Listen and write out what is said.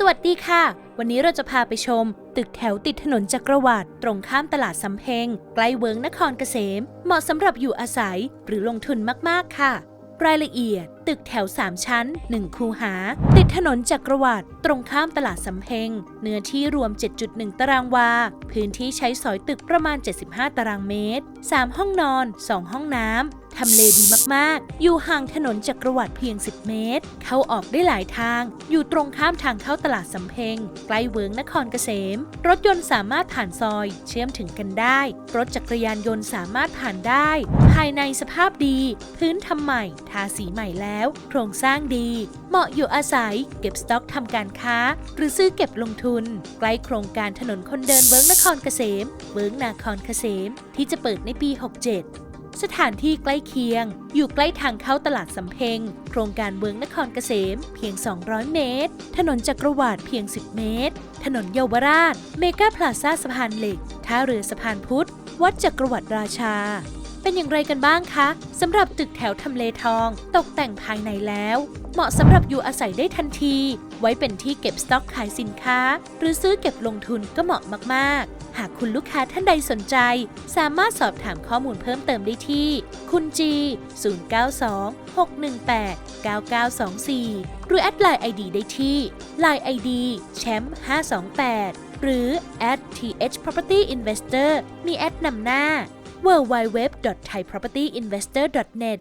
สวัสดีค่ะ วันนี้เราจะพาไปชม ตึกแถวติดถนนจักรวรรดิตรงข้ามตลาดสำเพ็งใกล้เวิร์งนครเกษม เหมาะสำหรับอยู่อาศัยหรือลงทุนมากๆค่ะ รายละเอียด ตึกแถว 3 ชั้น 1 คูหา ติดถนนจักรวรรดิตรงข้ามตลาดสำเพ็งเนื้อที่รวม 7.1 ตารางวา พื้นที่ใช้สอยตึกประมาณ 75 ตารางเมตร 3 ห้องนอน 2 ห้องน้ำ ทำเลดีมากๆ อยู่ห่างถนนจักรวรรดิเพียง 10 เมตร เข้าออกได้หลายทาง อยู่ตรงข้ามทางเข้าตลาดสำเพ็ง ใกล้เวิร์งนครเกษม รถยนต์สามารถผ่านซอย เชื่อมถึงกันได้ รถจักรยานยนต์สามารถผ่านได้ ภายในสภาพดี พื้นทำใหม่ ทาสีใหม่แล้ว โครงสร้างดี เหมาะอยู่อาศัย เก็บสต็อกทำการค้า หรือซื้อเก็บลงทุน ใกล้โครงการถนนคนเดินเวิร์งนครเกษม เวิร์งนาครเกษม ที่จะเปิดในปี 67 สถานที่ใกล้เคียง อยู่ใกล้ทางเข้าตลาดสำเพ็ง โครงการเบืองนครเกษม เพียง 200 เมตร ถนนจักรวรรดิเพียง 10 เมตร ถนนเยาวราช เมกาพลาซ่าสะพานเหล็ก ท่าเรือสะพานพุทธ วัดจักรวรรดิราชา เป็นอย่างไรกันบ้างคะสำหรับตึกแถวทำเลทอง ตกแต่งภายในแล้ว เหมาะสำหรับอยู่อาศัยได้ทันที ไว้เป็นที่เก็บสต็อกขายสินค้า หรือซื้อเก็บลงทุนก็เหมาะมาก ๆ หากคุณลูกค้าท่านใดสนใจ สามารถสอบถามข้อมูลเพิ่มเติมได้ที่ คุณจี 092 618 9924 หรือแอดไลน์ ID ได้ที่ Line ID แชมป์528 หรือ at th property investor มีแอดนำหน้า www.thaipropertyinvestor.net